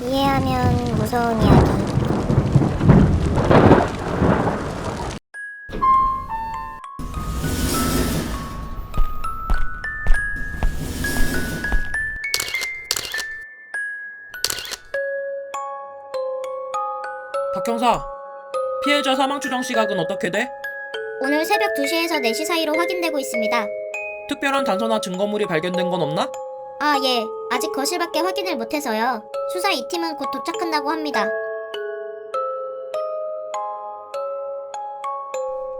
이해하면 무서운 이야기. 박 형사, 피해자 사망 추정 시각은 어떻게 돼? 오늘 새벽 2시에서 4시 사이로 확인되고 있습니다. 특별한 단서나 증거물이 발견된 건 없나? 아, 예. 아직 거실밖에 확인을 못해서요. 수사 2팀은 곧 도착한다고 합니다.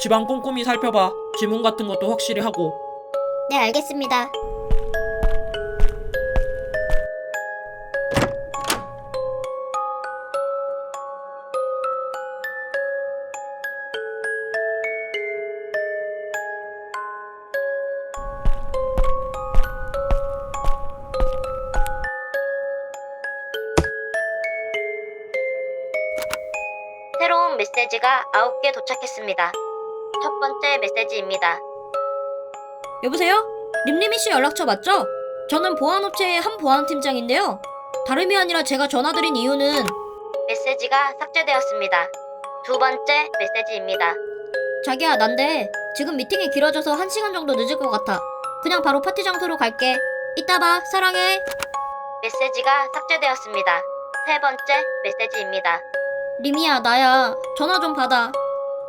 집안 꼼꼼히 살펴봐. 지문 같은 것도 확실히 하고. 네, 알겠습니다. 메시지가 9개 도착했습니다. 첫 번째 메시지입니다. 여보세요? 림림이 씨 연락처 맞죠? 저는 보안업체의 한 보안팀장인데요. 다름이 아니라 제가 전화드린 이유는 메시지가 삭제되었습니다. 두 번째 메시지입니다. 자기야 난데 지금 미팅이 길어져서 한시간 정도 늦을 것 같아. 그냥 바로 파티 장소로 갈게. 이따 봐. 사랑해. 메시지가 삭제되었습니다. 세 번째 메시지입니다. 리미야 나야. 전화 좀 받아.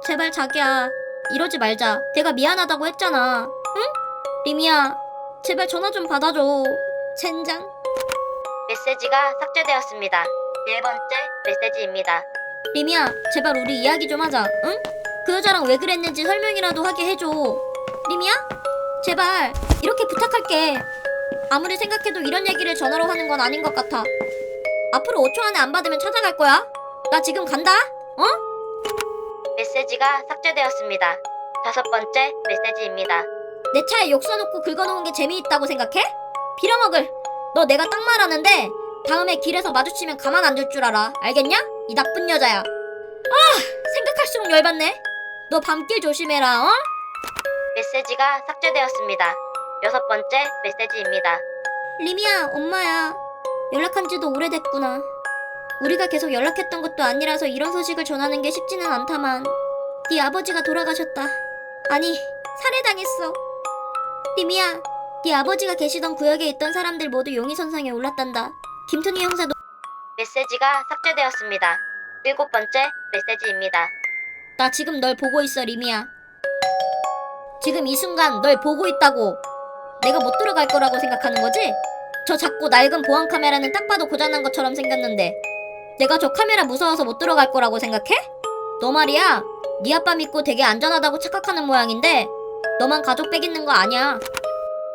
제발 자기야. 이러지 말자. 내가 미안하다고 했잖아. 응? 리미야. 제발 전화 좀 받아줘. 젠장. 메시지가 삭제되었습니다. 네 번째 메시지입니다. 리미야, 제발 우리 이야기 좀 하자, 응? 그 여자랑 왜 그랬는지 설명이라도 하게 해줘. 리미야? 제발, 이렇게 부탁할게. 아무리 생각해도 이런 얘기를 전화로 하는 건 아닌 것 같아. 앞으로 5초 안에 안 받으면 찾아갈 거야. 나 지금 간다, 어? 메시지가 삭제되었습니다. 다섯 번째 메시지입니다. 내 차에 욕 써놓고 긁어놓은 게 재미있다고 생각해? 빌어먹을. 너 내가 딱 말하는데 다음에 길에서 마주치면 가만 안 둘 줄 알아. 알겠냐? 이 나쁜 여자야. 아, 생각할수록 열받네. 너 밤길 조심해라, 어? 메시지가 삭제되었습니다. 여섯 번째 메시지입니다. 리미야, 엄마야. 연락한 지도 오래됐구나. 우리가 계속 연락했던 것도 아니라서 이런 소식을 전하는 게 쉽지는 않다만 네 아버지가 돌아가셨다. 아니, 살해당했어. 리미야, 네 아버지가 계시던 구역에 있던 사람들 모두 용의선상에 올랐단다. 김순희 형사도 메시지가 삭제되었습니다. 일곱 번째 메시지입니다. 나 지금 널 보고 있어, 리미야. 지금 이 순간 널 보고 있다고. 내가 못 들어갈 거라고 생각하는 거지? 저 작고 낡은 보안 카메라는 딱 봐도 고장난 것처럼 생겼는데 내가 저 카메라 무서워서 못 들어갈 거라고 생각해? 너 말이야. 네 아빠 믿고 되게 안전하다고 착각하는 모양인데 너만 가족 빼기는 거 아니야.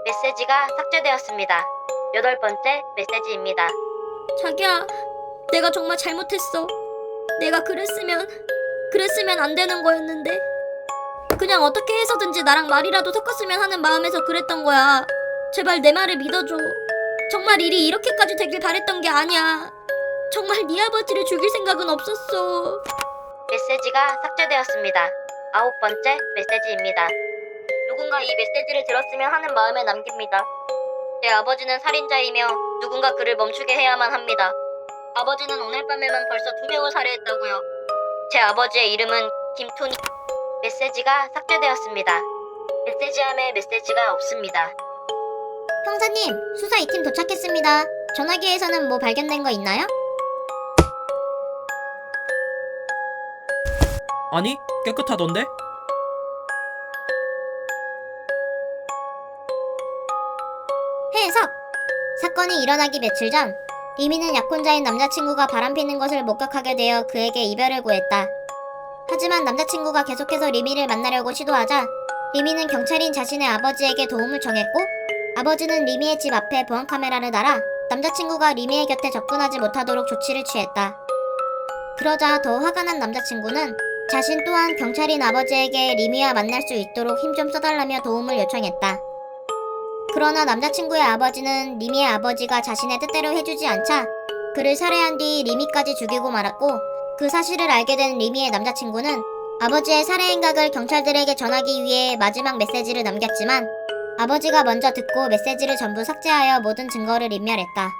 메시지가 삭제되었습니다. 여덟 번째 메시지입니다. 자기야, 내가 정말 잘못했어. 내가 그랬으면, 그랬으면 안 되는 거였는데. 그냥 어떻게 해서든지 나랑 말이라도 섞었으면 하는 마음에서 그랬던 거야. 제발 내 말을 믿어줘. 정말 일이 이렇게까지 되길 바랬던 게 아니야. 정말 네 아버지를 죽일 생각은 없었어. 메시지가 삭제되었습니다. 아홉 번째 메시지입니다. 누군가 이 메시지를 들었으면 하는 마음에 남깁니다. 제 아버지는 살인자이며 누군가 그를 멈추게 해야만 합니다. 아버지는 오늘 밤에만 벌써 두 명을 살해했다고요. 제 아버지의 이름은 김토니. 메시지가 삭제되었습니다. 메시지함에 메시지가 없습니다. 형사님, 수사 2팀 도착했습니다. 전화기에서는 뭐 발견된 거 있나요? 아니, 깨끗하던데? 해석! 사건이 일어나기 며칠 전 리미는 약혼자인 남자친구가 바람피는 것을 목격하게 되어 그에게 이별을 구했다. 하지만 남자친구가 계속해서 리미를 만나려고 시도하자 리미는 경찰인 자신의 아버지에게 도움을 청했고 아버지는 리미의 집 앞에 보안카메라를 달아 남자친구가 리미의 곁에 접근하지 못하도록 조치를 취했다. 그러자 더 화가 난 남자친구는 자신 또한 경찰인 아버지에게 리미와 만날 수 있도록 힘 좀 써달라며 도움을 요청했다. 그러나 남자친구의 아버지는 리미의 아버지가 자신의 뜻대로 해주지 않자 그를 살해한 뒤 리미까지 죽이고 말았고 그 사실을 알게 된 리미의 남자친구는 아버지의 살해 행각을 경찰들에게 전하기 위해 마지막 메시지를 남겼지만 아버지가 먼저 듣고 메시지를 전부 삭제하여 모든 증거를 인멸했다.